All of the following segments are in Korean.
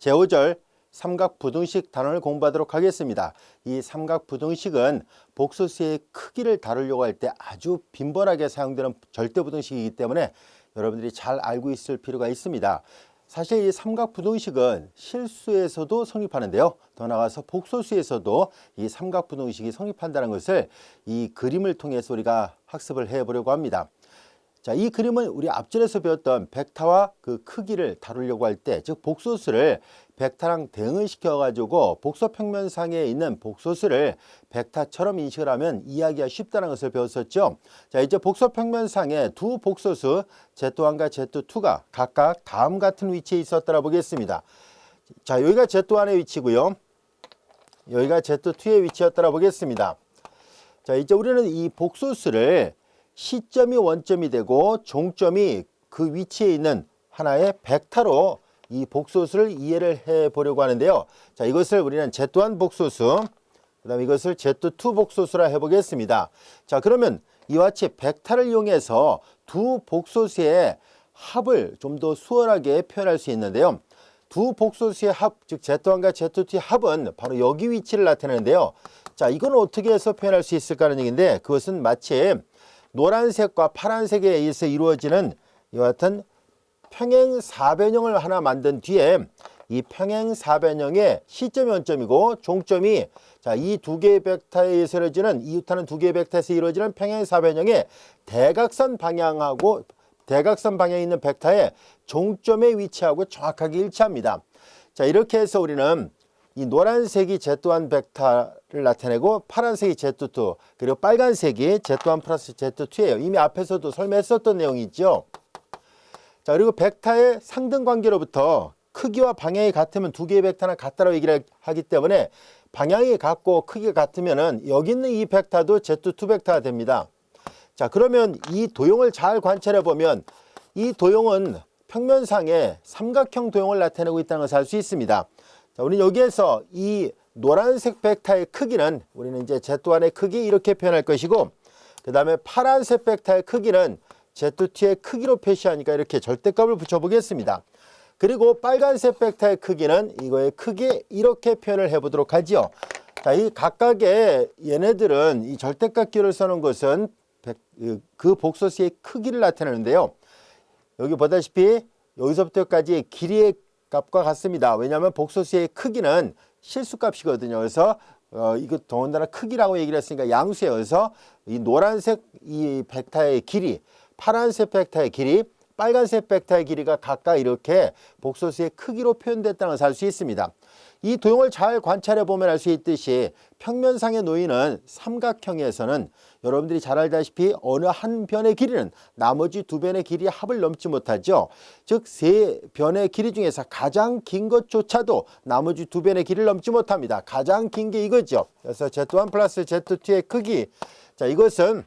제5절 삼각부등식 단원을 공부하도록 하겠습니다. 이 삼각부등식은 복소수의 크기를 다루려고 할 때 아주 빈번하게 사용되는 절대부등식이기 때문에 여러분들이 잘 알고 있을 필요가 있습니다. 사실 이 삼각부등식은 실수에서도 성립하는데요. 더 나아가서 복소수에서도 이 삼각부등식이 성립한다는 것을 이 그림을 통해서 우리가 학습을 해보려고 합니다. 자, 이 그림은 우리 앞전에서 배웠던 벡터와 그 크기를 다루려고 할 때, 즉 복소수를 벡터랑 대응을 시켜가지고 복소 평면상에 있는 복소수를 벡터처럼 인식을 하면 이해하기가 쉽다는 것을 배웠었죠. 자, 이제 복소 평면상에 두 복소수 Z1과 Z2가 각각 다음 같은 위치에 있었더라 보겠습니다. 자, 여기가 Z1의 위치고요. 여기가 Z2의 위치였더라 보겠습니다. 자, 이제 우리는 이 복소수를 시점이 원점이 되고 종점이 그 위치에 있는 하나의 벡터로 이 복소수를 이해를 해 보려고 하는데요. 자, 이것을 우리는 Z1 복소수, 그 다음에 이것을 Z2 복소수라 해보겠습니다. 자, 그러면 이와 같이 벡터를 이용해서 두 복소수의 합을 좀 더 수월하게 표현할 수 있는데요. 두 복소수의 합, 즉 Z1과 Z2의 합은 바로 여기 위치를 나타내는데요. 자, 이건 어떻게 해서 표현할 수 있을까 하는 얘기인데 그것은 마치 노란색과 파란색에 의해서 이루어지는 이와 같은 평행 사변형을 하나 만든 뒤에 이 평행 사변형의 시점이 원점이고 종점이 자 이 두 개의 벡터에 의해서 이루어지는 이웃하는 두 개의 벡터에서 이루어지는 평행 사변형의 대각선 방향하고 대각선 방향에 있는 벡터의 종점의 위치하고 정확하게 일치합니다. 자 이렇게 해서 우리는 이 노란색이 Z1 벡터를 나타내고 파란색이 Z2 그리고 빨간색이 Z1 플러스 Z2예요. 이미 앞에서도 설명했었던 내용이죠. 자 그리고 벡터의 상등 관계로부터 크기와 방향이 같으면 두 개의 벡터는 같다고 얘기를 하기 때문에 방향이 같고 크기가 같으면은 여기 있는 이 벡터도 Z2 벡터가 됩니다. 자 그러면 이 도형을 잘 관찰해 보면 이 도형은 평면상에 삼각형 도형을 나타내고 있다는 것을 알 수 있습니다. 자, 우리는 여기에서 이 노란색 벡터의 크기는 우리는 이제 Z1의 크기 이렇게 표현할 것이고 그 다음에 파란색 벡터의 크기는 Z2의 크기로 표시하니까 이렇게 절대값을 붙여보겠습니다. 그리고 빨간색 벡터의 크기는 이거의 크기 이렇게 표현을 해보도록 하지요. 자, 이 각각의 얘네들은 이 절대값 기호를 써놓은 것은 그 복소수의 크기를 나타내는데요. 여기 보다시피 여기서부터까지 길이의 값과 같습니다. 왜냐하면 복소수의 크기는 실수값이거든요. 그래서 어, 이거 더군다나 크기라고 얘기를 했으니까 양수여서 이 노란색 이 벡터의 길이, 파란색 벡터의 길이, 빨간색 벡터의 길이가 각각 이렇게 복소수의 크기로 표현됐다는 것을 알 수 있습니다. 이 도형을 잘 관찰해 보면 알 수 있듯이 평면상에 놓이는 삼각형에서는 여러분들이 잘 알다시피 어느 한 변의 길이는 나머지 두 변의 길이 합을 넘지 못하죠. 즉 세 변의 길이 중에서 가장 긴 것조차도 나머지 두 변의 길이를 넘지 못합니다. 가장 긴 게 이거죠. 그래서 Z1 플러스 Z2의 크기 자 이것은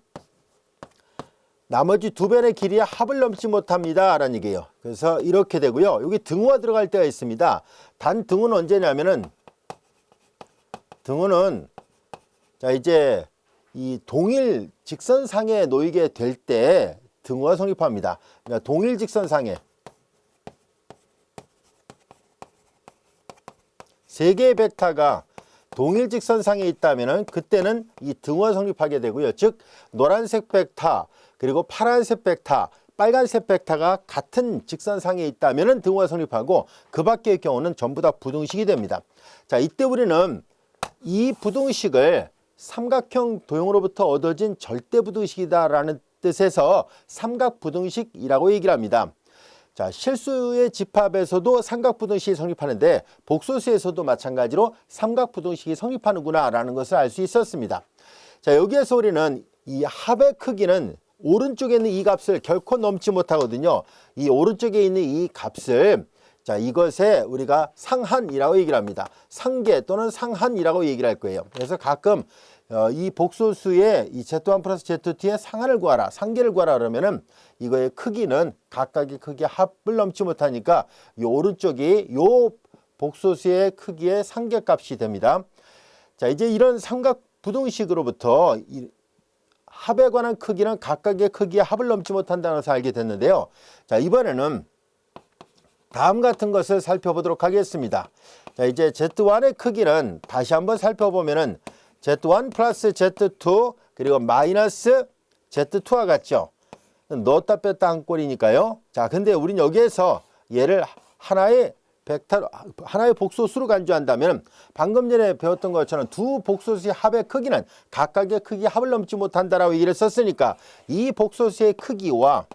나머지 두 변의 길이의 합을 넘지 못합니다. 라는 얘기예요. 그래서 이렇게 되고요. 여기 등호가 들어갈 때가 있습니다. 단 등호는 언제냐면은 등호는 자 이제 이 동일 직선상에 놓이게 될 때 등호가 성립합니다. 그러니까 동일 직선상에 세 개의 벡터가 동일 직선상에 있다면은 그때는 이 등호가 성립하게 되고요. 즉 노란색 벡터 그리고 파란색 벡터 빨간색 벡터가 같은 직선상에 있다면 등호가 성립하고 그 밖의 경우는 전부 다 부등식이 됩니다. 자, 이때 우리는 이 부등식을 삼각형 도형으로부터 얻어진 절대 부등식이다라는 뜻에서 삼각 부등식이라고 얘기를 합니다. 자, 실수의 집합에서도 삼각 부등식이 성립하는데 복소수에서도 마찬가지로 삼각 부등식이 성립하는구나라는 것을 알 수 있었습니다. 자, 여기에서 우리는 이 합의 크기는 오른쪽에 있는 이 값을 결코 넘지 못하거든요. 이 오른쪽에 있는 이 값을 자 이것에 우리가 상한이라고 얘기를 합니다. 상계 또는 상한이라고 얘기를 할 거예요. 그래서 가끔 어, 이 복소수의 이 Z1 플러스 Z2의 상한을 구하라, 상계를 구하라 그러면은 이거의 크기는 각각의 크기 합을 넘지 못하니까 이 오른쪽이 요 복소수의 크기의 상계값이 됩니다. 자 이제 이런 삼각 부등식으로부터 이 합에 관한 크기는 각각의 크기의 합을 넘지 못한다는 것을 알게 됐는데요. 자, 이번에는 다음 같은 것을 살펴보도록 하겠습니다. 자, 이제 Z1의 크기는 다시 한번 살펴보면은 Z1 플러스 Z2 그리고 마이너스 Z2와 같죠. 넣었다 뺐다 한 꼴이니까요. 자, 근데 우린 여기에서 얘를 하나의 벡터 하나의 복소수로 간주한다면 방금 전에 배웠던 것처럼 두 복소수의 합의 크기는 각각의 크기 합을 넘지 못한다라고 얘기를 썼으니까 이 복소수의 크기와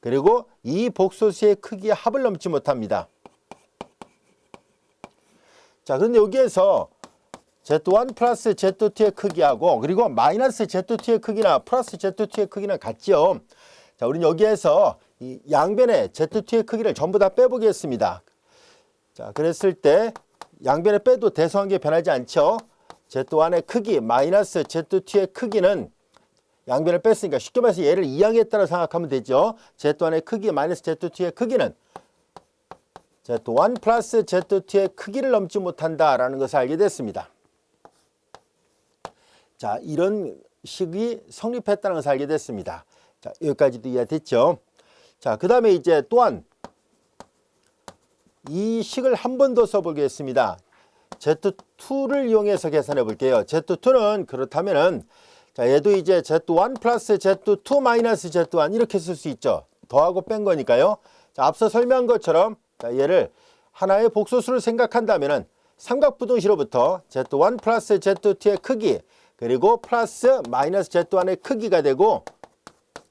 그리고 이 복소수의 크기의 합을 넘지 못합니다. 자, 그런데 여기에서 Z1 플러스 Z2의 크기하고 그리고 마이너스 Z2의 크기나 플러스 Z2의 크기는 같죠. 자, 우리는 여기에서 이 양변의 Z2의 크기를 전부 다 빼보겠습니다. 자, 그랬을 때 양변에 빼도 대소한 게 변하지 않죠. Z1의 크기 마이너스 Z2의 크기는 양변을 뺐으니까 쉽게 말해서 얘를 이항했다고 생각하면 되죠. Z1의 크기 마이너스 Z2의 크기는 Z1 플러스 Z2의 크기를 넘지 못한다라는 것을 알게 됐습니다. 자, 이런 식이 성립했다는 것을 알게 됐습니다. 자, 여기까지도 이해 됐죠? 자, 그 다음에 이제 또한 이 식을 한 번 더 써보겠습니다. Z2를 이용해서 계산해 볼게요. Z2는 그렇다면은 자, 얘도 이제 Z1 플러스 Z2 마이너스 Z1 이렇게 쓸 수 있죠. 더하고 뺀 거니까요. 자, 앞서 설명한 것처럼 자, 얘를 하나의 복소수를 생각한다면은 삼각부등식으로부터 Z1 플러스 Z2의 크기 그리고 플러스 마이너스 Z1의 크기가 되고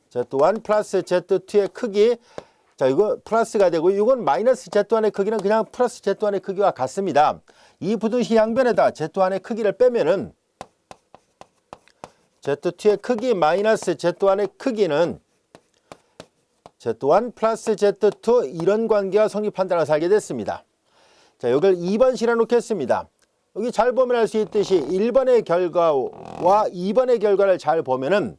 Z1 플러스 Z2의 크기 자 이거 플러스가 되고 이건 마이너스 Z1의 크기는 그냥 플러스 Z1의 크기와 같습니다. 이 부등식 양변에다 Z1의 크기를 빼면은 Z2의 크기 마이너스 Z1의 크기는 Z1 플러스 Z2 이런 관계가 성립한다는 것을 알게 됐습니다. 자, 이걸 2번 실어 놓겠습니다. 여기 잘 보면 알 수 있듯이 1번의 결과와 2번의 결과를 잘 보면은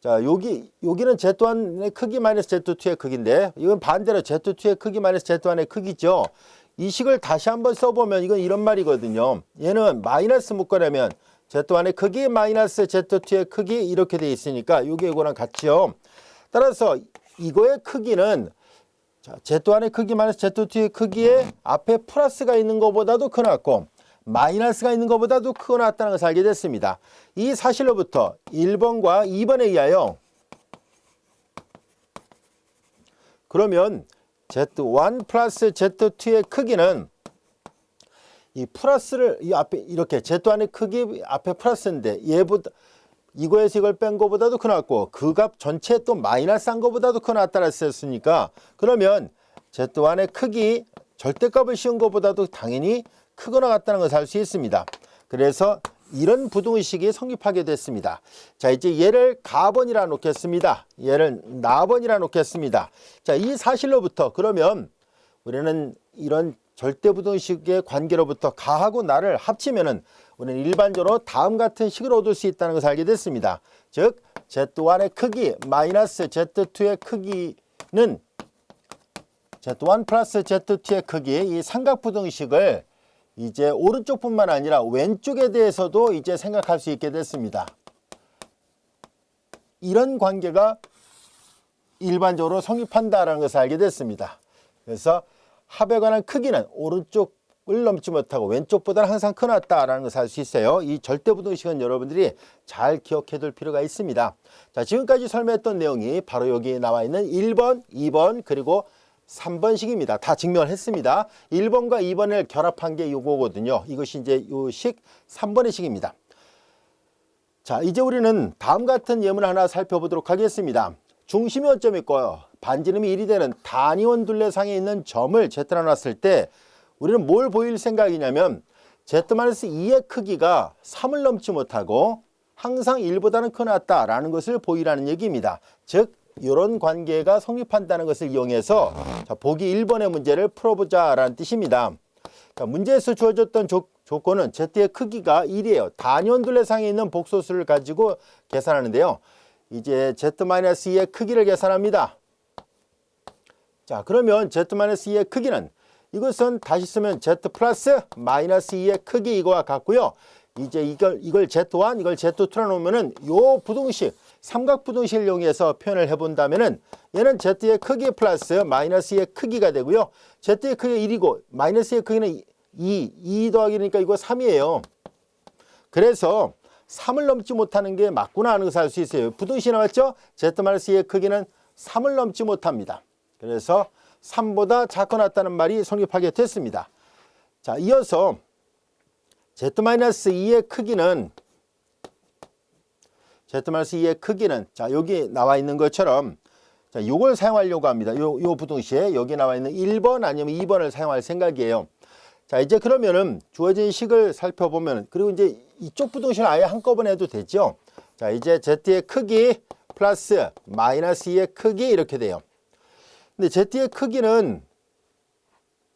자, 여기 여기는 Z1의 크기 마이너스 Z2의 크기인데 이건 반대로 Z2의 크기 마이너스 Z1의 크기죠. 이 식을 다시 한번 써보면 이건 이런 말이거든요. 얘는 마이너스 묶어내면 Z1의 크기 마이너스 Z2의 크기 이렇게 돼 있으니까 이게 이거랑 같죠. 따라서 이거의 크기는 자, Z1의 크기 마이너스 Z2의 크기에 앞에 플러스가 있는 것보다도 크나고 마이너스가 있는 것보다도 크고 낮다는 것을 알게 됐습니다. 이 사실로부터 1번과 2번에 의하여 그러면 Z1 플러스 Z2의 크기는 이 플러스를 이 앞에 이렇게 Z1의 크기 앞에 플러스인데 얘보다 이거에서 이걸 뺀 거보다도 크나고 그 값 전체 또 마이너스 한 거보다도 크나따라 썼으니까 그러면 Z1의 크기 절대값을 씌운 것보다도 당연히 크거나 같다는 것을 알 수 있습니다. 그래서 이런 부등식이 성립하게 됐습니다. 자, 이제 얘를 가번이라 놓겠습니다. 얘를 나번이라 놓겠습니다. 자, 이 사실로부터 그러면 우리는 이런 절대부등식의 관계로부터 가하고 나를 합치면은 우리는 일반적으로 다음 같은 식을 얻을 수 있다는 것을 알게 됐습니다. 즉, Z1의 크기 마이너스 Z2의 크기는 Z1 플러스 Z2의 크기 이 삼각부등식을 이제 오른쪽뿐만 아니라 왼쪽에 대해서도 이제 생각할 수 있게 됐습니다. 이런 관계가 일반적으로 성립한다라는 것을 알게 됐습니다. 그래서 합에 관한 크기는 오른쪽을 넘지 못하고 왼쪽보다는 항상 크났다라는 것을 알 수 있어요. 이 절대부등식은 여러분들이 잘 기억해 둘 필요가 있습니다. 자, 지금까지 설명했던 내용이 바로 여기 나와 있는 1번, 2번, 그리고 3번식입니다. 다 증명을 했습니다. 1번과 2번을 결합한 게 이거거든요. 이것이 이제 요식 3번의 식입니다. 자, 이제 우리는 다음 같은 예문 하나 살펴보도록 하겠습니다. 중심이 어점이 있고요. 반지름이 1이 되는 단위원 둘레상에 있는 점을 놨을 때 우리는 뭘 보일 생각이냐면 Z-2의 크기가 3을 넘지 못하고 항상 1보다는 크나다라는 것을 보이라는 얘기입니다. 즉 이런 관계가 성립한다는 것을 이용해서 자, 보기 1번의 문제를 풀어보자 라는 뜻입니다. 자, 문제에서 주어졌던 조, 조건은 Z의 크기가 1이에요. 단위원 둘레상에 있는 복소수를 가지고 계산하는데요. 이제 Z-2의 크기를 계산합니다. 자, 그러면 Z-2의 크기는 이것은 다시 쓰면 Z 플러스 마이너스 2의 크기 이거와 같고요. 이제 이걸 이걸 Z1 이걸 Z2라 놓으면은 요 부등식 삼각 부등식을 이용해서 표현을 해 본다면은 얘는 Z의 크기 플러스 마이너스의 크기가 되고요. Z의 크기가 1이고 마이너스의 크기는 2, 2 더하기 니까 이거 3이에요. 그래서 3을 넘지 못하는 게 맞구나 하는 것을 알 수 있어요. 부등식 나왔죠? Z-의 크기는 3을 넘지 못합니다. 그래서 3보다 작거나 같다는 말이 성립하게 됐습니다. 자, 이어서 Z-2의 크기는 Z-2의 크기는 자, 여기 나와 있는 것처럼 자, 요걸 사용하려고 합니다. 요, 요 부등식에 여기 나와 있는 1번 아니면 2번을 사용할 생각이에요. 자, 이제 그러면은 주어진 식을 살펴보면 그리고 이제 이쪽 부등식을 아예 한꺼번에 해도 되죠. 자, 이제 Z의 크기 플러스 마이너스 2의 크기 이렇게 돼요. 근데 Z의 크기는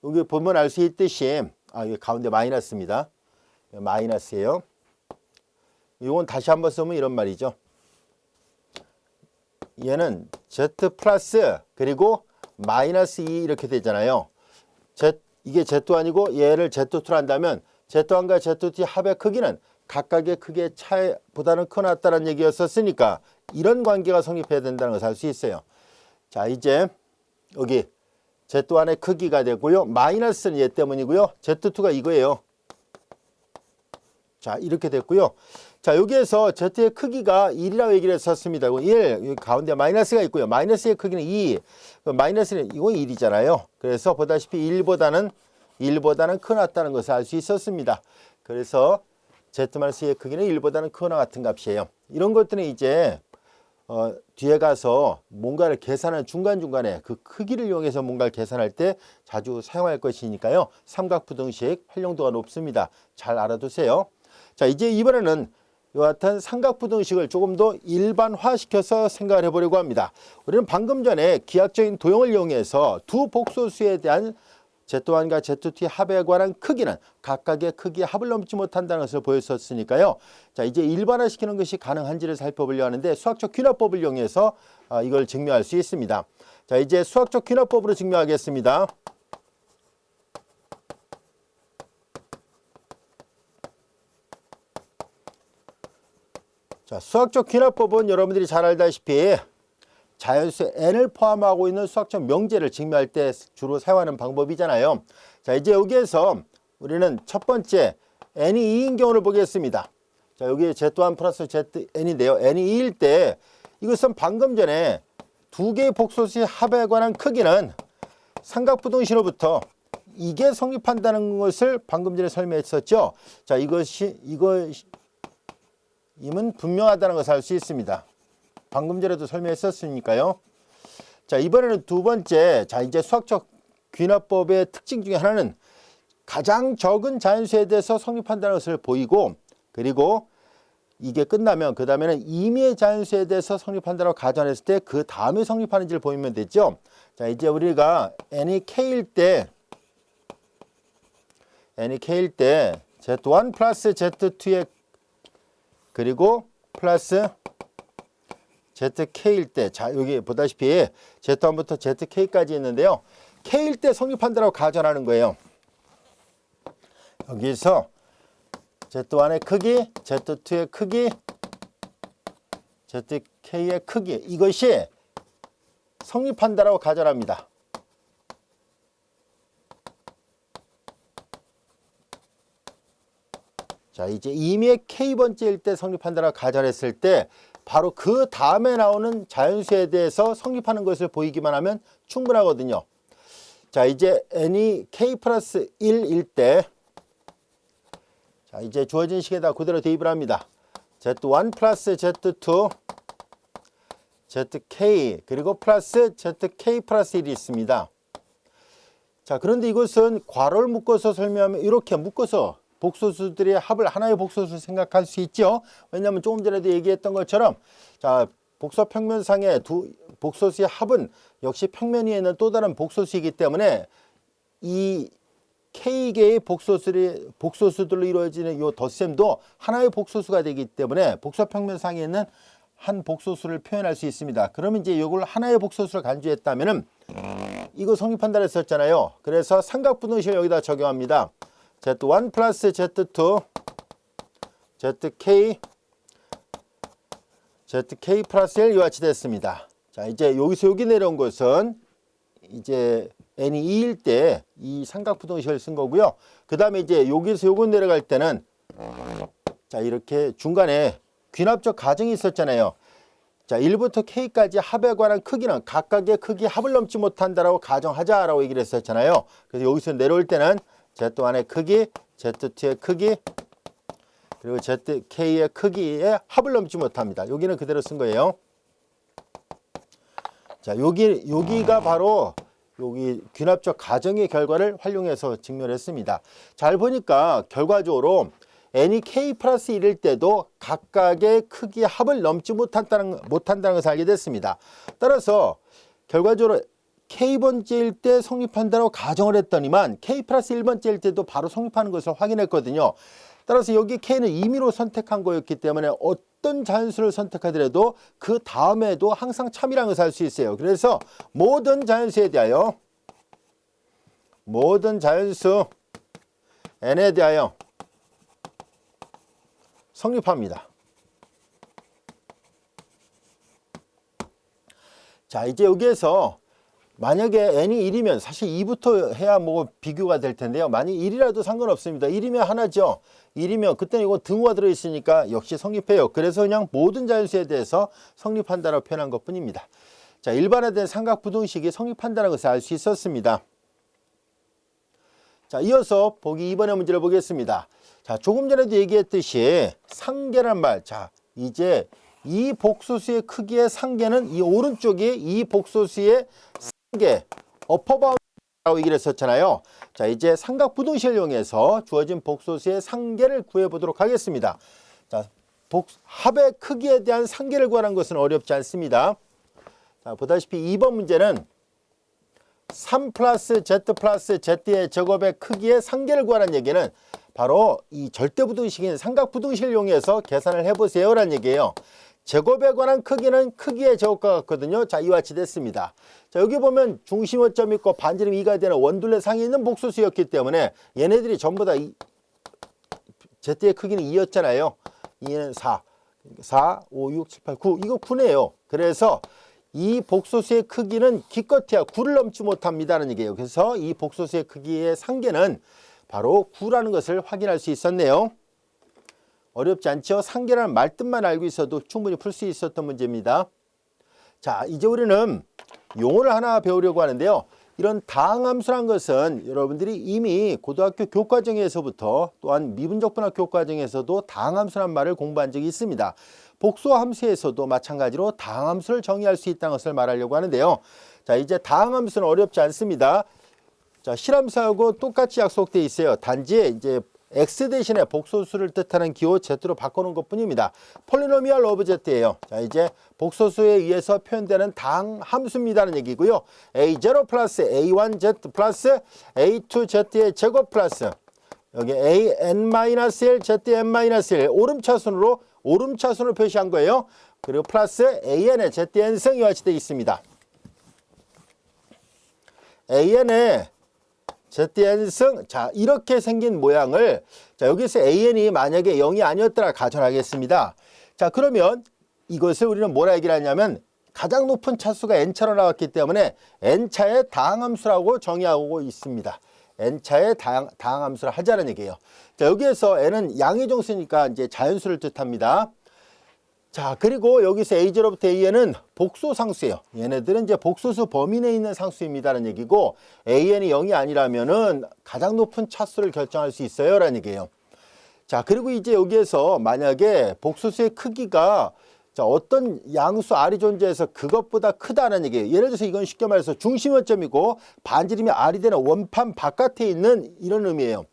여기 보면 알 수 있듯이 아, 여기 가운데 마이너스입니다. 마이너스예요. 이건 다시 한번 쓰면 이런 말이죠. 얘는 Z 플러스 그리고 마이너스 2 이렇게 되잖아요. Z 이게 Z 아니고 얘를 Z2로 한다면 Z1과 Z2 합의 크기는 각각의 크기의 차이보다는 크나다는 얘기였었으니까 이런 관계가 성립해야 된다는 것을 알 수 있어요. 자 이제 여기 Z1의 크기가 되고요. 마이너스는 얘 때문이고요. Z2가 이거예요. 자 이렇게 됐고요. 자 여기에서 Z의 크기가 1이라고 얘기를 했었습니다. 1 여기 가운데 마이너스가 있고요. 마이너스의 크기는 2그 마이너스는 이건 1이잖아요. 그래서 보다시피 1보다는 1보다는 크나다는 것을 알 수 있었습니다. 그래서 Z-의 크기는 1보다는 크거나 같은 값이에요. 이런 것들은 이제 어, 뒤에 가서 뭔가를 계산하는 중간중간에 그 크기를 이용해서 뭔가를 계산할 때 자주 사용할 것이니까요. 삼각부등식 활용도가 높습니다. 잘 알아두세요. 자, 이제 이번에는 같은 삼각부등식을 조금 더 일반화시켜서 생각을 해보려고 합니다. 우리는 방금 전에 기하학적인 도형을 이용해서 두 복소수에 대한 Z1과 Z2 합에 관한 크기는 각각의 크기의 합을 넘지 못한다는 것을 보였었으니까요. 자, 이제 일반화시키는 것이 가능한지를 살펴보려 하는데 수학적 귀납법을 이용해서 아, 이걸 증명할 수 있습니다. 자, 이제 수학적 귀납법으로 증명하겠습니다. 자, 수학적 귀납법은 여러분들이 잘 알다시피 자연수 n을 포함하고 있는 수학적 명제를 증명할 때 주로 사용하는 방법이잖아요. 자, 이제 여기에서 우리는 첫 번째 n이 2인 경우를 보겠습니다. 자, 여기 z1 플러스 zn인데요. n이 2일 때 이것은 방금 전에 두 개의 복소수의 합에 관한 크기는 삼각부등식으로부터 이게 성립한다는 것을 방금 전에 설명했었죠. 자, 이것이 이거 임은 분명하다는 것을 알 수 있습니다. 방금 전에도 설명했었으니까요. 자, 이번에는 두 번째. 자, 이제 수학적 귀납법의 특징 중에 하나는 가장 적은 자연수에 대해서 성립한다는 것을 보이고 그리고 이게 끝나면 그 다음에는 임의의 자연수에 대해서 성립한다고 가정했을 때 그 다음에 성립하는지를 보이면 되죠. 자, 이제 우리가 n이 k일 때 n이 k일 때 z1 플러스 z2의 그리고 플러스 ZK일 때, 자, 여기 보다시피 Z1부터 ZK까지 있는데요. K일 때 성립한다고 가정하는 거예요. 여기서 Z1의 크기, Z2의 크기, ZK의 크기, 이것이 성립한다고 가정합니다. 자, 이제 임의의 K번째일 때 성립한다고 가정했을 때 바로 그 다음에 나오는 자연수에 대해서 성립하는 것을 보이기만 하면 충분하거든요. 자, 이제 n이 k 플러스 1일 때 자, 이제 주어진 식에다 그대로 대입을 합니다. z1 플러스 z2 zk 그리고 플러스 zk 플러스 1이 있습니다. 자, 그런데 이것은 괄호를 묶어서 설명하면 이렇게 묶어서 복소수들의 합을 하나의 복소수 생각할 수 있죠. 왜냐하면 조금 전에도 얘기했던 것처럼 자 복소 평면상의 두 복소수의 합은 역시 평면 위에 있는 또 다른 복소수이기 때문에 이 K개의 복소수들이, 복소수들로 이루어지는 이 덧셈도 하나의 복소수가 되기 때문에 복소 평면상에 있는 한 복소수를 표현할 수 있습니다. 그러면 이제 이걸 하나의 복소수를 간주했다면은 이거 성립한다 했었잖아요. 그래서 삼각분동식을 여기다 적용합니다. Z1 플러스 Z2 ZK ZK 플러스 1 이와 같이 됐습니다. 자, 이제 여기서 여기 내려온 것은 이제 n이 2일 때 이 삼각부동식을 쓴 거고요. 그 다음에 이제 여기서 요거 내려갈 때는 자, 이렇게 중간에 귀납적 가정이 있었잖아요. 자, 1부터 K까지 합에 관한 크기는 각각의 크기 합을 넘지 못한다라고 가정하자라고 얘기를 했었잖아요. 그래서 여기서 내려올 때는 Z1의 크기, Z2의 크기, 그리고 ZK의 크기에 합을 넘지 못합니다. 여기는 그대로 쓴 거예요. 자, 여기, 여기가 바로 여기 귀납적 가정의 결과를 활용해서 증명했습니다. 잘 보니까 결과적으로 n이 k 플러스 1일 때도 각각의 크기 합을 넘지 못한다는, 못한다는 것을 알게 됐습니다. 따라서 결과적으로 k번째일 때 성립한다고 가정을 했더니만 k 플러스 1번째일 때도 바로 성립하는 것을 확인했거든요. 따라서 여기 k는 임의로 선택한 거였기 때문에 어떤 자연수를 선택하더라도 그 다음에도 항상 참이라는 것을 알 수 있어요. 그래서 모든 자연수에 대하여 모든 자연수 n에 대하여 성립합니다. 자, 이제 여기에서 만약에 n이 1이면 사실 2부터 해야 뭐 비교가 될 텐데요. 만약 1이라도 상관없습니다. 1이면 하나죠. 1이면 그때는 이거 등호가 들어있으니까 역시 성립해요. 그래서 그냥 모든 자연수에 대해서 성립한다라고 표현한 것 뿐입니다. 자, 일반화된 삼각부동식이 성립한다는 것을 알 수 있었습니다. 자, 이어서 보기 2번의 문제를 보겠습니다. 자, 조금 전에도 얘기했듯이 상계란 말. 자, 이제 이 복소수의 크기의 상계는 이 오른쪽이 이 복소수의 상계, 어퍼바운드라고 얘기를 했었잖아요. 자, 이제 삼각 부등식을 이용해서 주어진 복소수의 상계를 구해 보도록 하겠습니다. 자, 복, 합의 크기에 대한 상계를 구하는 것은 어렵지 않습니다. 자, 보다시피 2번 문제는 3 플러스 z 플러스 z의 제곱의 크기의 상계를 구하라는 얘기는 바로 이 절대부등식인 삼각부등식을 이용해서 계산을 해보세요라는 얘기예요. 제곱에 관한 크기는 크기의 제곱과 같거든요. 자, 이와 같이 됐습니다. 자, 여기 보면 중심어점 있고 반지름 2가 되는 원둘레 상에 있는 복소수였기 때문에 얘네들이 전부 다 이, z의 크기는 2였잖아요. 2는 4. 4, 5, 6, 7, 8, 9. 이거 9네요. 그래서 이 복소수의 크기는 기껏해야 9를 넘지 못합니다는 얘기예요. 그래서 이 복소수의 크기의 상계는 바로 9라는 것을 확인할 수 있었네요. 어렵지 않죠? 상계라는 말뜻만 알고 있어도 충분히 풀 수 있었던 문제입니다. 자, 이제 우리는 용어를 하나 배우려고 하는데요. 이런 다항함수란 것은 여러분들이 이미 고등학교 교과정에서부터 또한 미분적분학 교과정에서도 다항함수란 말을 공부한 적이 있습니다. 복수함수에서도 마찬가지로 다항함수를 정의할 수 있다는 것을 말하려고 하는데요. 자, 이제 다항함수는 어렵지 않습니다. 자, 실함수하고 똑같이 약속되어 있어요. 단지 이제 x 대신에 복소수를 뜻하는 기호 z로 바꾸는 것 뿐입니다. 폴리노미얼 오브 z예요. 자, 이제 복소수에 의해서 표현되는 당 함수입니다는 얘기고요. a0 플러스 a1z 플러스 a2z의 제곱 플러스 여기 an-1 zn-1 오름차순으로 오름차순을 표시한 거예요. 그리고 플러스 an의 zn승 이와 같이 되어 있습니다. an의 ZN승 자 이렇게 생긴 모양을 자 여기서 AN이 만약에 0이 아니었더라 가정하겠습니다. 자 그러면 이것을 우리는 뭐라 얘기를 하냐면 가장 높은 차수가 n차로 나왔기 때문에 n차의 다항함수라고 정의하고 있습니다. n차의 다항, 다항함수를 하자는 얘기예요. 자 여기에서 n은 양의 정수니까 이제 자연수를 뜻합니다. 자, 그리고 여기서 A0부터 AN은 복소 상수예요. 얘네들은 이제 복소수 범위 내에 있는 상수입니다라는 얘기고 AN이 0이 아니라면은 가장 높은 차수를 결정할 수 있어요. 라는 얘기예요. 자, 그리고 이제 여기에서 만약에 복소수의 크기가 자, 어떤 양수 R이 존재해서 그것보다 크다는 얘기예요. 예를 들어서 이건 쉽게 말해서 중심원점이고 반지름이 R이 되는 원판 바깥에 있는 이런 의미예요.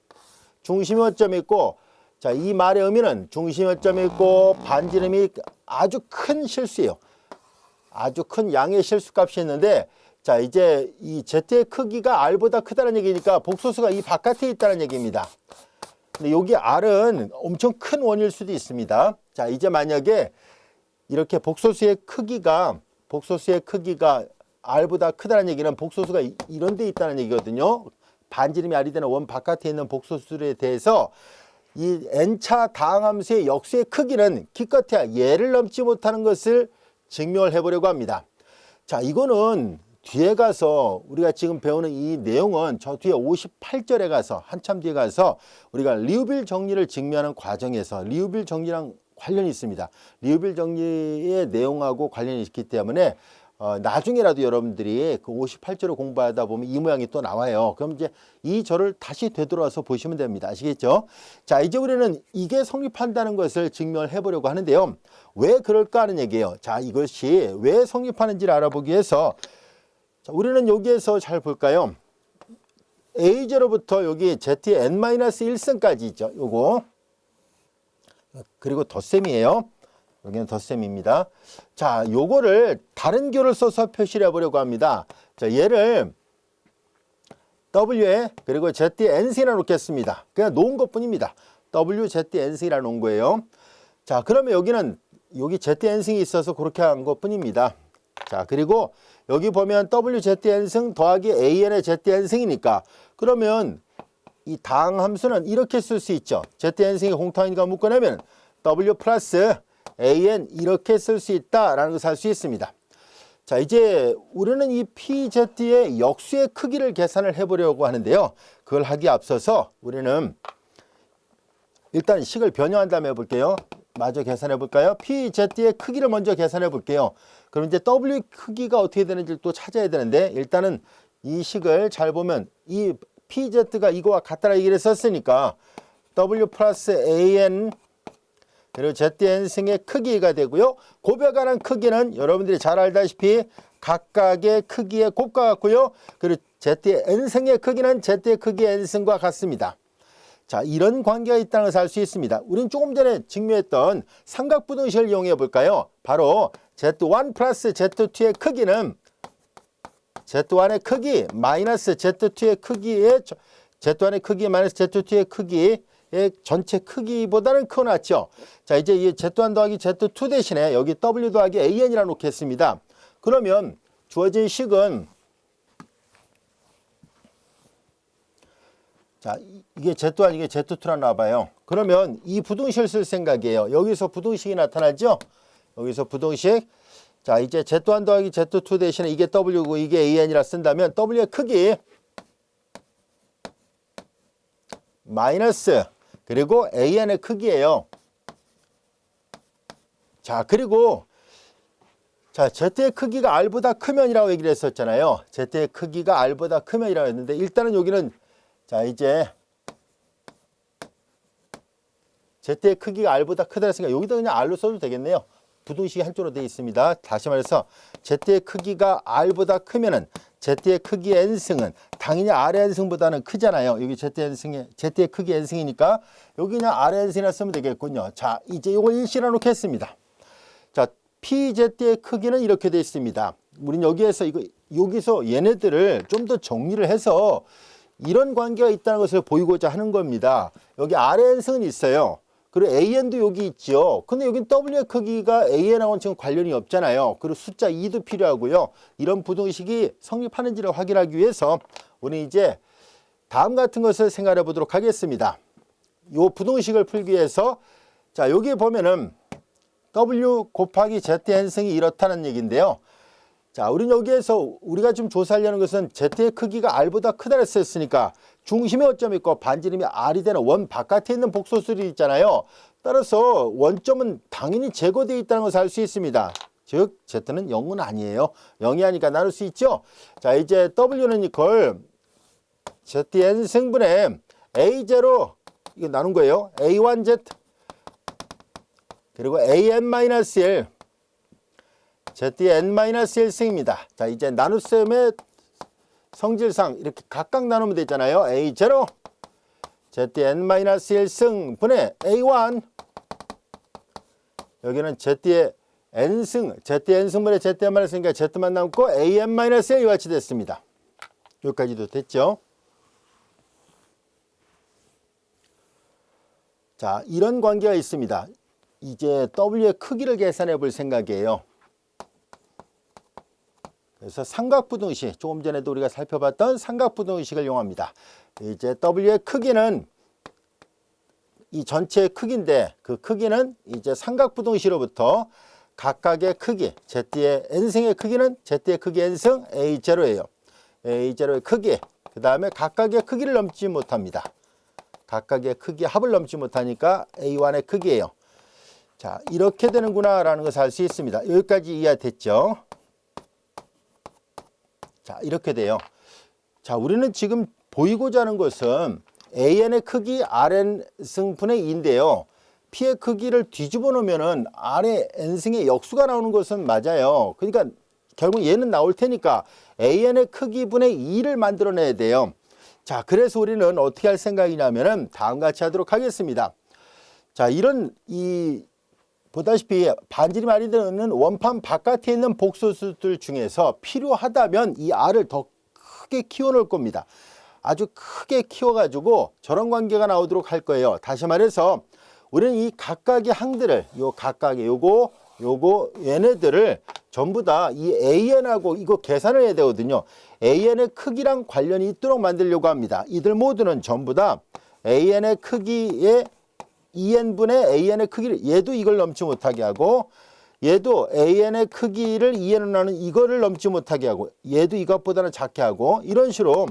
중심원점이 있고 자, 이 말의 의미는 중심점이 있고 반지름이 아주 큰 실수예요. 아주 큰 양의 실수값이 있는데 자, 이제 이 Z의 크기가 R보다 크다는 얘기니까 복소수가 이 바깥에 있다는 얘기입니다. 근데 여기 R은 엄청 큰 원일 수도 있습니다. 자, 이제 만약에 이렇게 복소수의 크기가 복소수의 크기가 R보다 크다는 얘기는 복소수가 이런 데 있다는 얘기거든요. 반지름이 R이 되는 원 바깥에 있는 복소수에 대해서 이 n차 다항함수의 역수의 크기는 기껏해야 얘를 넘지 못하는 것을 증명을 해보려고 합니다. 자, 이거는 뒤에 가서 우리가 지금 배우는 이 내용은 저 뒤에 58절에 가서 한참 뒤에 가서 우리가 리우빌 정리를 증명하는 과정에서 리우빌 정리랑 관련이 있습니다. 리우빌 정리의 내용하고 관련이 있기 때문에 어, 나중에라도 여러분들이 그 58절을 공부하다 보면 이 모양이 또 나와요. 그럼 이제 이 절을 다시 되돌아서 보시면 됩니다. 아시겠죠? 자, 이제 우리는 이게 성립한다는 것을 증명을 해보려고 하는데요. 왜 그럴까 하는 얘기예요. 자, 이것이 왜 성립하는지를 알아보기 위해서 자, 우리는 여기에서 잘 볼까요? A0부터 여기 ZN-1승까지 있죠. 요거. 그리고 덧셈이에요. 여기는 덧셈입니다. 자, 요거를 다른 교를 써서 표시를 해보려고 합니다. 자, 얘를 W에 그리고 ZNC라 놓겠습니다. 그냥 놓은 것 뿐입니다. WZNC라 놓은 거예요. 자, 그러면 여기는 여기 ZN승이 있어서 그렇게 한 것 뿐입니다. 자, 그리고 여기 보면 WZN승 더하기 AN의 ZN승이니까 그러면 이당 함수는 이렇게 쓸 수 있죠. ZN승이 공통이니까 묶어내면 W 플러스 AN 이렇게 쓸 수 있다라는 것을 알 수 있습니다. 자, 이제 우리는 이 PZ의 역수의 크기를 계산을 해보려고 하는데요. 그걸 하기 앞서서 우리는 일단 식을 변형한 다음에 해볼게요. 마저 계산해 볼까요? PZ의 크기를 먼저 계산해 볼게요. 그럼 이제 W 크기가 어떻게 되는지 또 찾아야 되는데 일단은 이 식을 잘 보면 이 PZ가 이거와 같다라 얘기를 썼으니까 W 플러스 AN 그리고 ZN 승의 크기가 되고요. 고백하는 크기는 여러분들이 잘 알다시피 각각의 크기의 곱과 같고요. 그리고 ZN 승의 크기는 Z의 크기 N 승과 같습니다. 자, 이런 관계가 있다는 것을 알 수 있습니다. 우린 조금 전에 증명했던 삼각부등식을 이용해 볼까요? 바로 Z1 플러스 Z2의 크기는 Z1의 크기 마이너스 Z2의 크기의 Z1의 크기 마이너스 Z2의 크기 의 전체 크기보다는 크고 낫죠. 자, 이제 이 Z1 더하기 Z2 대신에 여기 W 더하기 AN이라 놓겠습니다. 그러면 주어진 식은 자, 이게 Z1 이게 Z2라 나와봐요. 그러면 이 부등식을 쓸 생각이에요. 여기서 부등식이 나타나죠? 여기서 부등식 자, 이제 Z1 더하기 Z2 대신에 이게 W고 이게 AN이라 쓴다면 W의 크기 마이너스 그리고 AN의 크기예요. 자, 그리고 자, Z의 크기가 R보다 크면이라고 얘기를 했었잖아요. Z의 크기가 R보다 크면이라고 했는데 일단은 여기는 자, 이제 Z의 크기가 R보다 크다 했으니까 여기다 그냥 R로 써도 되겠네요. 부등식이 한쪽으로 되어 있습니다. 다시 말해서 Z의 크기가 R보다 크면은 Z의 크기 N승은 당연히 R의 N승보다는 크잖아요. 여기 Z의 N승의 Z의 크기 N승이니까 여기 그냥 R의 N승이라 쓰면 되겠군요. 자, 이제 이걸 일시라 놓겠습니다. 자, PZ의 크기는 이렇게 되어 있습니다. 우린 여기에서 이거 여기서 얘네들을 좀 더 정리를 해서 이런 관계가 있다는 것을 보이고자 하는 겁니다. 여기 R의 N승은 있어요. 그리고 AN도 여기 있죠. 근데 여기 W의 크기가 AN하고는 지금 관련이 없잖아요. 그리고 숫자 2도 필요하고요. 이런 부등식이 성립하는지를 확인하기 위해서 우리 이제 다음 같은 것을 생각해 보도록 하겠습니다. 이 부등식을 풀기 위해서 자 여기에 보면은 W 곱하기 Z n승이 이렇다는 얘기인데요. 자, 우리는 여기에서 우리가 지금 조사하려는 것은 Z의 크기가 R보다 크다고 했으니까 중심에 어점이 있고 반지름이 R이 되는 원 바깥에 있는 복소수들이 있잖아요. 따라서 원점은 당연히 제거되어 있다는 것을 알 수 있습니다. 즉 Z는 0은 아니에요. 0이 아니까 나눌 수 있죠. 자 이제 W는 이걸 ZN 승분의 A0 이거 나눈 거예요. A1Z 그리고 AN-1 ZN-1승입니다. 자, 이제 나눗셈의 성질상 이렇게 각각 나누면 되잖아요. A0 ZN-1승 분의 A1 여기는 Z의 N승, ZN승분의 ZN-승이니까 Z만 남고 AN-1이 같이 됐습니다. 여기까지도 됐죠. 자, 이런 관계가 있습니다. 이제 W의 크기를 계산해 볼 생각이에요. 그래서 삼각부등식, 조금 전에도 우리가 살펴봤던 삼각부등식을 이용합니다. 이제 W의 크기는 이 전체의 크기인데 그 크기는 이제 삼각부동식으로부터 각각의 크기, Z의 n승의 크기는 Z의 크기 n승 A0예요. A0의 크기, 그 다음에 각각의 크기를 넘지 못합니다. 각각의 크기 합을 넘지 못하니까 A1의 크기예요. 자, 이렇게 되는구나 라는 것을 알 수 있습니다. 여기까지 이해됐죠? 자, 이렇게 돼요. 자, 우리는 지금 보이고자 하는 것은 AN의 크기 RN 승분의 2인데요. P의 크기를 뒤집어 놓으면은 R의 N승의 역수가 나오는 것은 맞아요. 그러니까 결국 얘는 나올 테니까 AN의 크기분의 2를 만들어내야 돼요. 자, 그래서 우리는 어떻게 할 생각이냐면은 다음과 같이 하도록 하겠습니다. 자, 이런 이 보다시피 반지름 말이 되는 원판 바깥에 있는 복소수들 중에서 필요하다면 이 R을 더 크게 키워놓을 겁니다. 아주 크게 키워가지고 저런 관계가 나오도록 할 거예요. 다시 말해서 우리는 이 각각의 항들을 요 각각의 요거 요거 얘네들을 전부 다 이 AN하고 이거 계산을 해야 되거든요. AN의 크기랑 관련이 있도록 만들려고 합니다. 이들 모두는 전부 다 AN의 크기의 2n분의 AN의 크기를 얘도 이걸 넘지 못하게 하고 얘도 AN의 크기를 2n으로 나는 이거를 넘지 못하게 하고 얘도 이것보다는 작게 하고 이런 식으로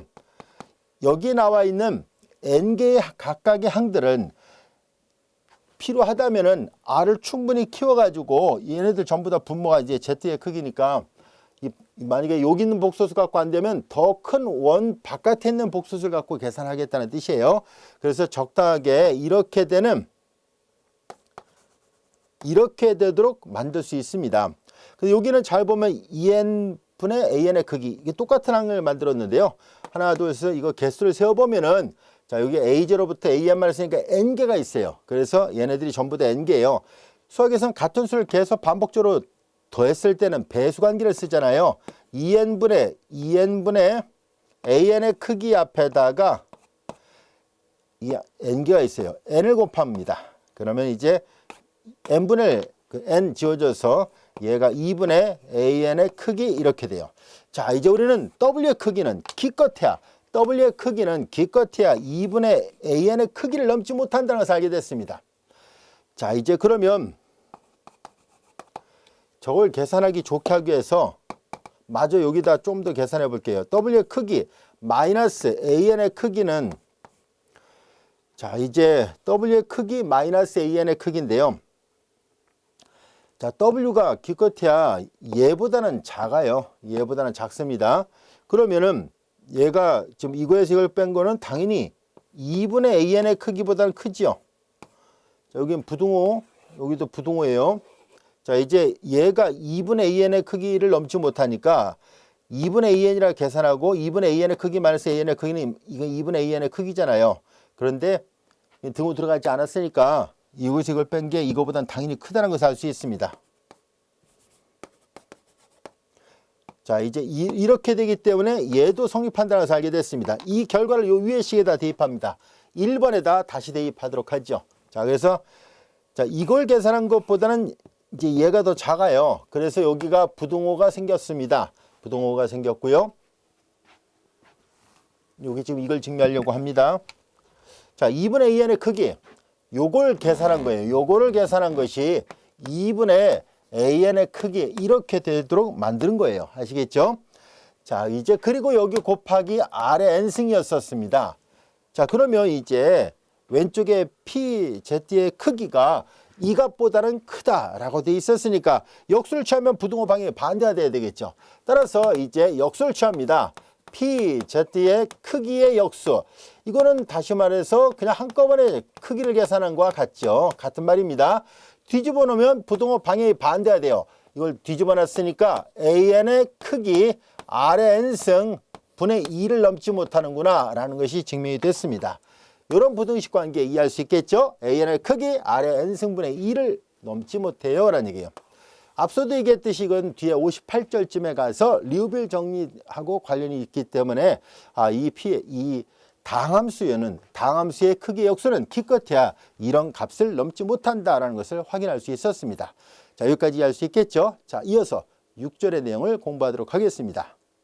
여기 나와 있는 n개의 각각의 항들은 필요하다면은 R을 충분히 키워가지고 얘네들 전부 다 분모가 이제 Z의 크기니까 이, 만약에 여기 있는 복소수 갖고 안 되면 더 큰 원 바깥에 있는 복소수를 갖고 계산하겠다는 뜻이에요. 그래서 적당하게 이렇게 되는 이렇게 되도록 만들 수 있습니다. 여기는 잘 보면 2n 분의 an의 크기 이게 똑같은 항을 만들었는데요. 하나 둘셋 이거 개수를 세어보면은 자 여기 a0부터 an만 쓰니까 n개가 있어요. 그래서 얘네들이 전부 다 n개예요. 수학에서는 같은 수를 계속 반복적으로 더했을 때는 배수관계를 쓰잖아요. 2n분의 2n분의 an의 크기 앞에다가 이 n개가 있어요. n을 곱합니다. 그러면 이제 n분의 그 n 지워져서 얘가 2분의 an의 크기 이렇게 돼요. 자 이제 우리는 w의 크기는 기껏해야 w의 크기는 기껏해야 2분의 an의 크기를 넘지 못한다는 것을 알게 됐습니다. 자 이제 그러면 저걸 계산하기 좋게 하기 위해서 마저 여기다 좀 더 계산해 볼게요. w의 크기 마이너스 an의 크기는 자 이제 w의 크기 마이너스 an의 크기인데요. 자, W가 기껏해야 얘보다는 작아요. 얘보다는 작습니다. 그러면은 얘가 지금 이거에서 이걸 뺀 거는 당연히 2분의 AN의 크기보다는 크지요. 자, 여기는 부등호, 여기도 부등호예요. 자, 이제 얘가 2분의 AN의 크기를 넘지 못하니까 2분의 AN이라 계산하고 2분의 AN의 크기 마이너스 AN의 크기는 이건 2분의 AN의 크기잖아요. 그런데 등호 들어가지 않았으니까 이것이 이걸 뺀 게 이거보단 당연히 크다는 것을 알 수 있습니다. 자 이제 이, 렇게 되기 때문에 얘도 성립한다는 것을 알게 됐습니다. 이 결과를 요 위에 식에다 대입합니다. 1번에다 다시 대입하도록 하죠. 자 그래서 자 이걸 계산한 것보다는 이제 얘가 더 작아요. 그래서 여기가 부동호가 생겼습니다. 부동호가 생겼고요. 여기 지금 이걸 증명하려고 합니다. 자 2분의 2n의 크기 요걸 계산한 거예요. 요거를 계산한 것이 2분의 AN의 크기 이렇게 되도록 만드는 거예요. 아시겠죠? 자, 이제 그리고 여기 곱하기 R의 N승이었었습니다. 자, 그러면 이제 왼쪽에 P, Z의 크기가 이 값보다는 크다라고 돼 있었으니까 역수를 취하면 부등호 방향이 반대가 돼야 되겠죠. 따라서 이제 역수를 취합니다. P, Z의 크기의 역수. 이거는 다시 말해서 그냥 한꺼번에 크기를 계산한 것과 같죠. 같은 말입니다. 뒤집어 놓으면 부등호 방향이 반대가 돼요. 이걸 뒤집어 놨으니까 AN의 크기 R의 N승 분의 2를 넘지 못하는구나 라는 것이 증명이 됐습니다. 이런 부등식 관계 이해할 수 있겠죠? AN의 크기 R의 N승분의 2를 넘지 못해요 라는 얘기예요. 앞서도 얘기했듯이 이건 뒤에 58절쯤에 가서 리우빌 정리하고 관련이 있기 때문에 아, 이 피해, 이 당함수에는 당함수의 크기 역수는 기껏해야 이런 값을 넘지 못한다라는 것을 확인할 수 있었습니다. 자, 여기까지 할 수 있겠죠? 자, 이어서 6절의 내용을 공부하도록 하겠습니다.